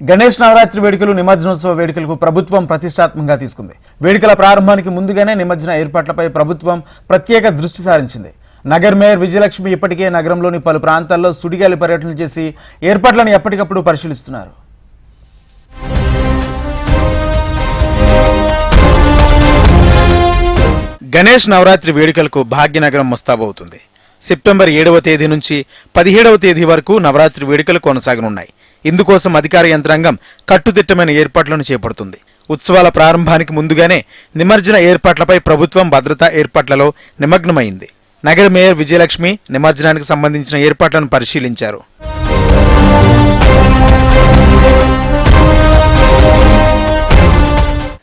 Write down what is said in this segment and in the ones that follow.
గణేష్ నవరాత్రి వేడుకలు నిమజ్జనోత్సవ వేడుకలకు ప్రభుత్వం ప్రతిష్టాత్మకంగా తీసుకుంది. వేడుకల ప్రారంభానికి ముందుగానే నిమజ్జన ఏర్పాట్లపై ప్రభుత్వం ప్రత్యేక దృష్టి సారించింది. నగర్ మేయర్ విజయలక్ష్మి ఇప్పటికే నగరంలోని పలు ప్రాంతాల్లో సుడిగాలి పర్యటనలు చేసి ఏర్పాట్లను ఎప్పటికప్పుడు పరిశీలిస్తున్నారు. గణేష్ నవరాత్రి వేడుకలకు భాగ్యనగరం ముస్తాబవుతుంది. సెప్టెంబర్ ఏడవ తేదీ నుంచి పదిహేడవ తేదీ వరకు నవరాత్రి వేడుకలు కొనసాగనున్నాయి. ఇందుకోసం అధికార యంత్రాంగం కట్టుదిట్టమైన ఏర్పాట్లను చేపడుతుంది. ఉత్సవాల ప్రారంభానికి ముందుగానే నిమజ్జన ఏర్పాట్లపై ప్రభుత్వం భద్రతా ఏర్పాట్లలో నిమగ్నమైంది. నగర మేయర్ విజయలక్ష్మి నిమజ్జనానికి సంబంధించిన ఏర్పాట్లను పరిశీలించారు.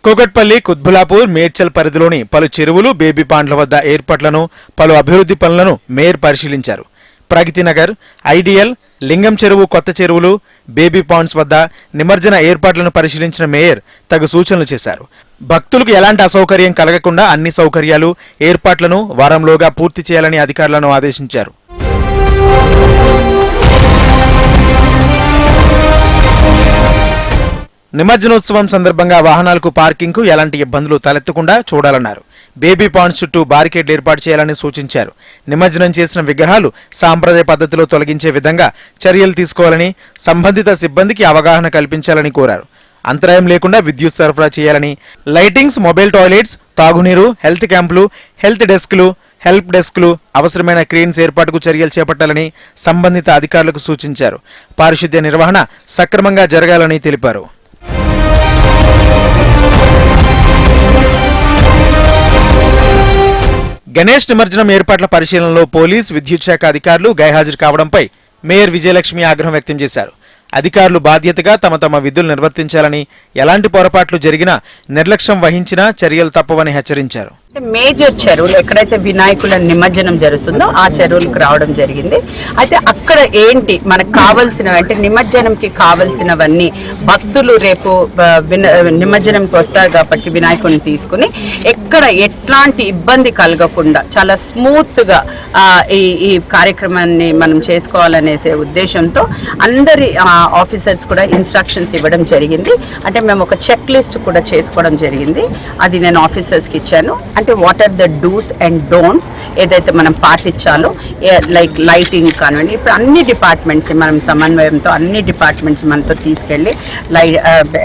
కోకట్పల్లి కుత్బులాపూర్ మేడ్చల్ పరిధిలోని పలు చెరువులు బేబీ పాండ్ల వద్ద ఏర్పాట్లను పలు అభివృద్ధి పనులను మేయర్ పరిశీలించారు. ప్రగతి నగర్ ఐడియల్ లింగం చెరువు కొత్త చెరువులు బేబీ పాండ్స్ వద్ద నిమజ్జన ఏర్పాట్లను పరిశీలించిన మేయర్ తగు సూచనలు చేశారు. భక్తులకు ఎలాంటి అసౌకర్యం కలగకుండా అన్ని సౌకర్యాలు ఏర్పాట్లను వారంలోగా పూర్తి చేయాలని అధికారులను ఆదేశించారు. నిమజ్జనోత్సవం సందర్భంగా వాహనాలకు పార్కింగ్కు ఎలాంటి ఇబ్బందులు తలెత్తకుండా చూడాలన్నారు. బేబీ పాండ్ చుట్టూ బారికేడ్లు ఏర్పాటు చేయాలని సూచించారు. నిమజ్జనం చేసిన విగ్రహాలు సాంప్రదాయ పద్ధతిలో తొలగించే విధంగా చర్యలు తీసుకోవాలని సంబంధిత సిబ్బందికి అవగాహన కల్పించాలని కోరారు. అంతరాయం లేకుండా విద్యుత్ సరఫరా చేయాలని లైటింగ్స్ మొబైల్ టాయిలెట్స్ తాగునీరు హెల్త్ క్యాంపులు హెల్త్ డెస్క్లు హెల్ప్ డెస్క్లు అవసరమైన క్రేన్స్ ఏర్పాటుకు చర్యలు చేపట్టాలని సంబంధిత అధికారులకు సూచించారు. పారిశుద్ధ్య నిర్వహణ సక్రమంగా జరగాలని తెలిపారు. గణేష్ నిమజ్జనం ఏర్పాట్ల పరిశీలనలో పోలీస్ విద్యుత్ శాఖ అధికారులు గైహాజరు కావడంపై మేయర్ విజయలక్ష్మి ఆగ్రహం వ్యక్తం చేశారు. అధికారులు బాధ్యతగా తమ తమ విధులు నిర్వర్తించాలని ఎలాంటి పొరపాట్లు జరిగినా నిర్లక్ష్యం వహించినా చర్యలు తప్పవని హెచ్చరించారు. మేజర్ చెరువులు ఎక్కడైతే వినాయకుల నిమజ్జనం జరుగుతుందో ఆ చెరువులకు రావడం జరిగింది. అయితే అక్కడ ఏంటి మనకు కావాల్సినవి అంటే నిమజ్జనంకి కావాల్సినవన్నీ భక్తులు రేపు నిమజ్జనంకి వస్తారు కాబట్టి వినాయకుడిని తీసుకుని ఎక్కడ ఎట్లాంటి ఇబ్బంది కలగకుండా చాలా స్మూత్గా ఈ ఈ కార్యక్రమాన్ని మనం చేసుకోవాలనేసే ఉద్దేశంతో అందరి ఆఫీసర్స్ కూడా ఇన్స్ట్రక్షన్స్ ఇవ్వడం జరిగింది. అంటే మేము ఒక చెక్ లిస్ట్ కూడా చేసుకోవడం జరిగింది. అది నేను ఆఫీసర్స్కి ఇచ్చాను. అంటే what are the do's and don'ts ఏదైతే మనం పాటించాలో లైక్ లైటింగ్ కానివ్వండి ఇప్పుడు అన్ని డిపార్ట్మెంట్స్ మనం సమన్వయంతో అన్ని డిపార్ట్మెంట్స్ మనతో తీసుకెళ్ళి లై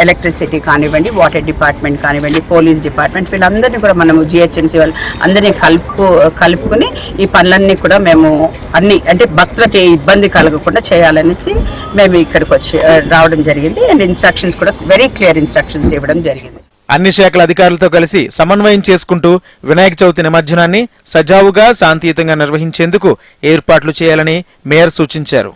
ఎలక్ట్రిసిటీ uh, కానివ్వండి వాటర్ డిపార్ట్మెంట్ కానివ్వండి పోలీస్ డిపార్ట్మెంట్ వీళ్ళందరినీ కూడా మనము జిహెచ్ఎంసీ వాళ్ళు అందరినీ కలుపు కలుపుకుని ఈ పనులన్నీ కూడా మేము అన్ని అంటే భక్తులకి ఏ ఇబ్బంది కలగకుండా చేయాలనేసి మేము ఇక్కడికి వచ్చి uh, రావడం జరిగింది. అండ్ ఇన్స్ట్రక్షన్స్ కూడా వెరీ క్లియర్ ఇన్స్ట్రక్షన్స్ ఇవ్వడం జరిగింది. అన్ని శాఖల అధికారులతో కలిసి సమన్వయం చేసుకుంటూ వినాయక చవితి నిమజ్జనాన్ని సజావుగా శాంతియుతంగా నిర్వహించేందుకు ఏర్పాట్లు చేయాలని మేయర్ సూచించారు.